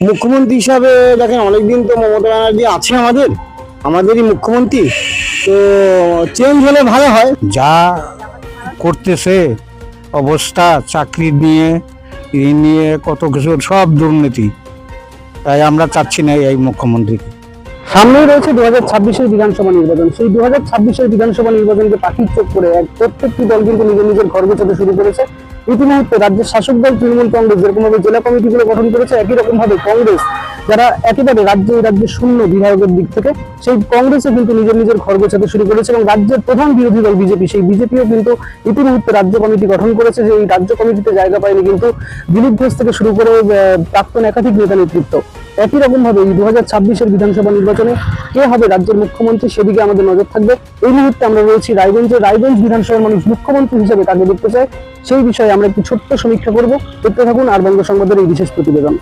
মুখ্যমন্ত্রী হিসাবে দেখেন অনেকদিন তো মমতা ব্যানার্জি আছে আমাদের আমাদেরই মুখ্যমন্ত্রী। তো চেঞ্জ হলে ভালো হয়। যা করতেছে অবস্থা চাকরি নিয়ে ঋণ নিয়ে কত কিছু সব দুর্নীতি। তাই আমরা চাচ্ছি না এই মুখ্যমন্ত্রীকে। সামনেই রয়েছে দু হাজার ছাব্বিশের বিধানসভা নির্বাচন। সেই দু হাজার ছাব্বিশের বিধানসভা নির্বাচনকে পাখির চোখ করে এক প্রত্যেকটি দল কিন্তু নিজের নিজের ঘর গোছাতে শুরু করেছে। ইতিমধ্যে রাজ্যের শাসক দল তৃণমূল কংগ্রেস যেরকম ভাবে জেলা কমিটিগুলো গঠন করেছে, একই রকম ভাবে কংগ্রেস, যারা একেবারে রাজ্য এই রাজ্যে শূন্য বিধায়কের দিক থেকে, সেই কংগ্রেসও কিন্তু নিজের নিজের ঘর গোছাতে শুরু করেছে এবং রাজ্যের প্রধান বিরোধী দল বিজেপি, সেই বিজেপিও কিন্তু ইতিমধ্যে রাজ্য কমিটি গঠন করেছে যে এই রাজ্য কমিটিতে জায়গা পায়নি, কিন্তু দিলীপ ঘোষ থেকে শুরু করে প্রাক্তন একাধিক নেতা নেতৃত্ব। একই রকম ভাবে এই দু হাজার বিধানসভা নির্বাচনে কে হবে রাজ্যের মুখ্যমন্ত্রী সেদিকে আমাদের নজর থাকবে। এই মুহূর্তে আমরা রয়েছি রায়গঞ্জে। রায়গঞ্জ বিধানসভার মানুষ মুখ্যমন্ত্রী হিসেবে কাকে দেখতে চায়, সেই বিষয়ে আমরা একটি ছোট্ট সমীক্ষা করব। দেখতে থাকুন আর বঙ্গ সংবাদের এই বিশেষ প্রতিবেদন।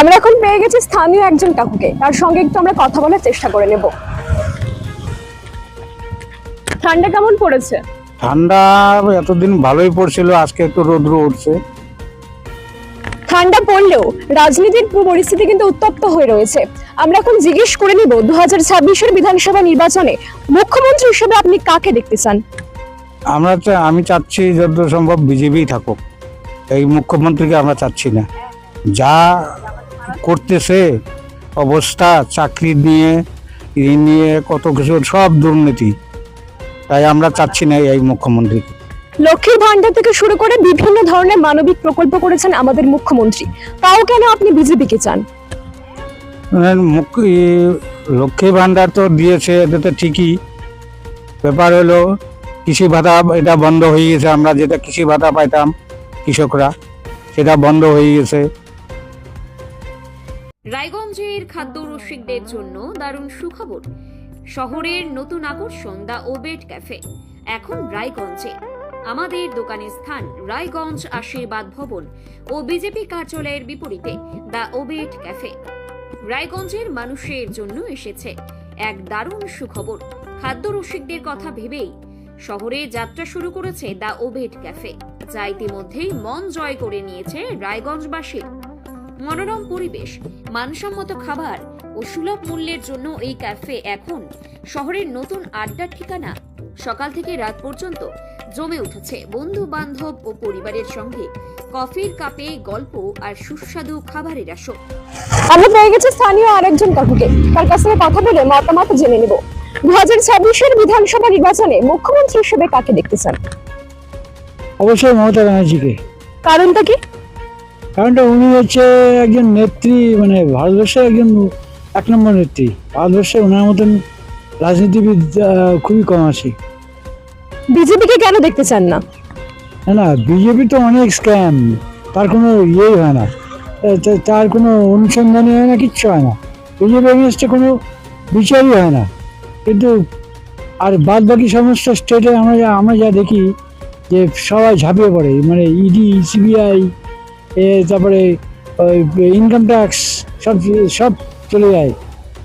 আমরা এখন পেয়ে গেছি স্থানীয় একজন কাকুকে। তার সঙ্গে একটু আমরা কথা বলার চেষ্টা করে নেব। ঠান্ডা কেমন পড়েছে? ঠান্ডা এতদিন ভালোই পড়ছিল আজকে একটু রৌদ্র উঠছে। ঠান্ডা পড়লেও রাজনীতির পরিস্থিতি কিন্তু উত্তপ্ত হয়ে রয়েছে। আমরা এখন জিজ্ঞেস করে নিব দু হাজার ছাব্বিশের বিধানসভা নির্বাচনে মুখ্যমন্ত্রী হিসেবে আপনি কাকে দেখতে চান? আমরা আমি চাচ্ছি যত সম্ভব বিজেপি থাকুক। এই মুখ্যমন্ত্রীকে আমরা চাচ্ছি না। যা করতেছে অবস্থা চাকরি নিয়ে ঋণ নিয়ে কত কিছু সব দুর্নীতি। তাই আমরা চাচ্ছি না এই মুখ্যমন্ত্রীকে লক্ষ্মীর ভান্ডার থেকে শুরু করে বিভিন্ন ধরনের মানবিক প্রকল্প করেছেন আমাদের মুখ্যমন্ত্রী। তাও কেন আপনি বিজেপিকে চান? মানে লক্ষ্মী ভাণ্ডার তো দিয়েছে এটা তো ঠিকই। ব্যাপার হলো কৃষি ভাতা এটা বন্ধ হয়ে গেছে আমরা যেটা কৃষি ভাতা পাইতাম কৃষকরা সেটা বন্ধ হয়ে গেছে। রায়গঞ্জের খাদ্য রসিকদের জন্য দারুণ সুখবর। শহরের নতুন আকর্ষণ দ্য ওবেট ক্যাফে, এখন রায়গঞ্জে। আমাদের দোকানের স্থান রায়গঞ্জ আশীর্বাদ ভবন ও বিজেপি কার্যালয়ের বিপরীতে দ্য ওবেট ক্যাফে। রায়গঞ্জের মানুষের জন্য এসেছে এক দারুণ সুখবর। খাদ্য রসিকদের কথা ভেবেই শহরে যাত্রা শুরু করেছে দ্য ওবেট ক্যাফে, যা ইতিমধ্যেই মন জয় করে নিয়েছে রায়গঞ্জবাসীর মনোরম পরিবেশ, মানসম্মত খাবার ও সুলভ মূল্যের জন্য এই ক্যাফে এখন শহরের নতুন আড্ডার ঠিকানা। সকাল থেকে রাত পর্যন্ত জমে উঠেছে বন্ধু বান্ধব ও পরিবারের সঙ্গে কফির কাপে গল্প আর সুস্বাদু খাবারের আসর। আমরা পেয়ে গেছি স্থানীয় আরেকজন কাকুকে তার কাছ থেকে কথা বলে মতামত জেনে নেব। দু হাজার ছাব্বিশের বিধানসভা নির্বাচনে মুখ্যমন্ত্রী হিসেবে কাকে দেখতে চান? অবশ্যই মমতা ব্যানার্জিকে। কারণটা কি? কারণটা উনি হচ্ছে একজন নেত্রী মানে ভারতবর্ষের একজন এক নম্বর নেত্রী ভারতবর্ষে ওনার মতন রাজনীতিবিদ খুবই কম আছে। বিজেপিকে কেন দেখতে চান না? না না বিজেপি তো অনেক স্ক্যাম তার কোনো ইয়েই হয় না। তার কোনো অনুসন্ধানই হয় না কিচ্ছু হয় না। বিজেপি এগেনস্টে কোনো বিচারই হয় না। কিন্তু আর বাদ বাকি সমস্ত স্টেটে আমরা যা আমরা যা দেখি যে সবাই ঝাঁপিয়ে পড়ে। মানে ইডি সিবিআই তারপরে ইনকাম ট্যাক্স সব সব চলে যায়।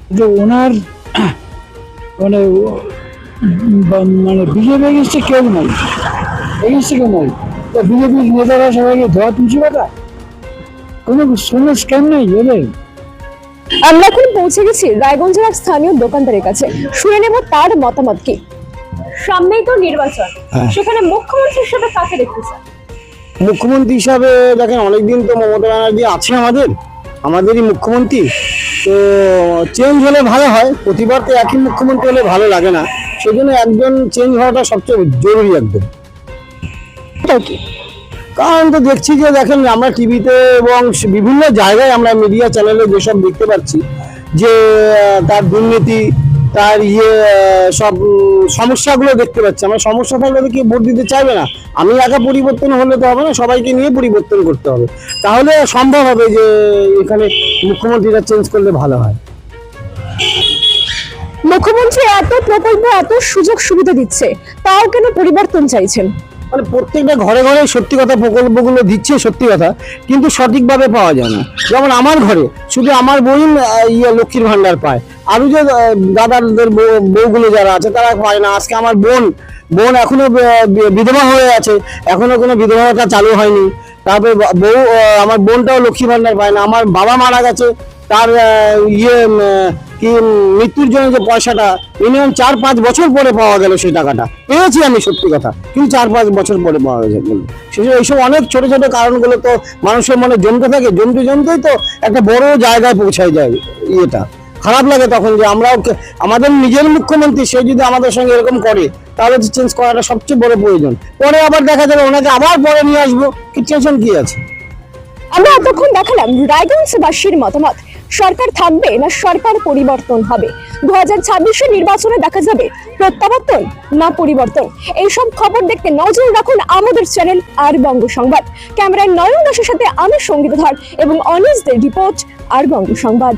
কিন্তু ওনার মানে মানে বিজেপি এগেনস্টে কেউ নাই এগেনস্টে কেউ নাই তো বিজেপি নেতারা সবাইকে ধোয়া তুলছি কথা কোনো কোনো স্ক্যাম নেই ওদের আমরা এখন পৌঁছে গেছি রায়গঞ্জের এক স্থানীয় দোকানদারের কাছে। শুনে নেব তার মতামত কি। সামনেই তো নির্বাচন। হ্যাঁ। সেখানে মুখ্যমন্ত্রী হিসেবে কাকে দেখতে চান? মুখ্যমন্ত্রী হিসাবে দেখেন অনেকদিন তো মমতা ব্যানার্জি আছে আমাদের। আমাদেরই মুখ্যমন্ত্রী। তো চেঞ্জ হলে ভালো হয়, প্রতিবার তো একই মুখ্যমন্ত্রী হলে ভালো লাগে না সেই জন্য একজন চেঞ্জ হওয়াটা সবচেয়ে জরুরি একদম। কারণ তো দেখছি যে দেখেন, আমরা টিভিতে এবং বিভিন্ন জায়গায় আমরা মিডিয়া চ্যানেলে যেসব দেখতে পাচ্ছি, যে তার দুর্নীতি তার ইয়ে সব সমস্যাগুলো দেখতে পাচ্ছি। আমার সমস্যা থাকলে তো কেউ ভোট দিতে চাইবে না। আমি একা পরিবর্তন হলে তো হবে না সবাইকে নিয়ে পরিবর্তন করতে হবে। তাহলে সম্ভব হবে যে এখানে মুখ্যমন্ত্রীরা চেঞ্জ করলে ভালো হয়। মুখ্যমন্ত্রী এত প্রকল্প এত সুযোগ সুবিধা দিচ্ছে তাও কেন পরিবর্তন চাইছেন? মানে প্রত্যেকটা ঘরে ঘরে সত্যি কথা প্রকল্পগুলো দিচ্ছে সত্যি কথা কিন্তু সঠিকভাবে পাওয়া যায় না। যেমন আমার ঘরে শুধু আমার বোন ইয়ে লক্ষ্মীর ভাণ্ডার পায়। আরও যে দাদাদের বউ- বউগুলো যারা আছে, তারা পায় না। আজকে আমার বোন বোন এখনও বিধবা হয়ে আছে। এখনও কোনো বিধবাটা চালু হয়নি। তারপরে বউ আমার বোনটাও লক্ষ্মী ভান্ডার পায় না। আমার বাবা মারা গেছে। তার ইয়ে কি, মৃত্যুর জন্য যে পয়সাটা মিনিমাম চার পাঁচ বছর পরে পাওয়া গেল সেই টাকাটা। পেয়েছি আমি সত্যি কথা। কিন্তু চার পাঁচ বছর পরে পাওয়া গেছে। সেসব এইসব অনেক ছোট ছোট কারণগুলো তো মানুষের মনে জমতে থাকে। জমতে, জমতেই তো একটা বড় জায়গায় পৌঁছায় যায় ইয়েটা। খারাপ লাগে তখন যে আমরা ওকে- আমাদের নিজের মুখ্যমন্ত্রী, সে যদি আমাদের সঙ্গে এরকম করে, তাহলে চেঞ্জ করাটা সবচেয়ে বড় প্রয়োজন। পরে আবার দেখা যাবে ওনাকে আবার পরে নিয়ে আসব। কি টেনশন কি আছে? আমরা এতক্ষণ দেখালাম রায়গঞ্জবাসীর মতামত। সরকার থাকবে না সরকার পরিবর্তন হবে। দু হাজার ছাব্বিশের নির্বাচনে দেখা যাবে প্রত্যাবর্তন না পরিবর্তন। এইসব খবর দেখতে নজর রাখুন আমাদের চ্যানেল আর বঙ্গ সংবাদ। ক্যামেরায় নয়ন দাসের সাথে আমি সংগীত ধর এবং অনিসদের রিপোর্ট আর বঙ্গ সংবাদ।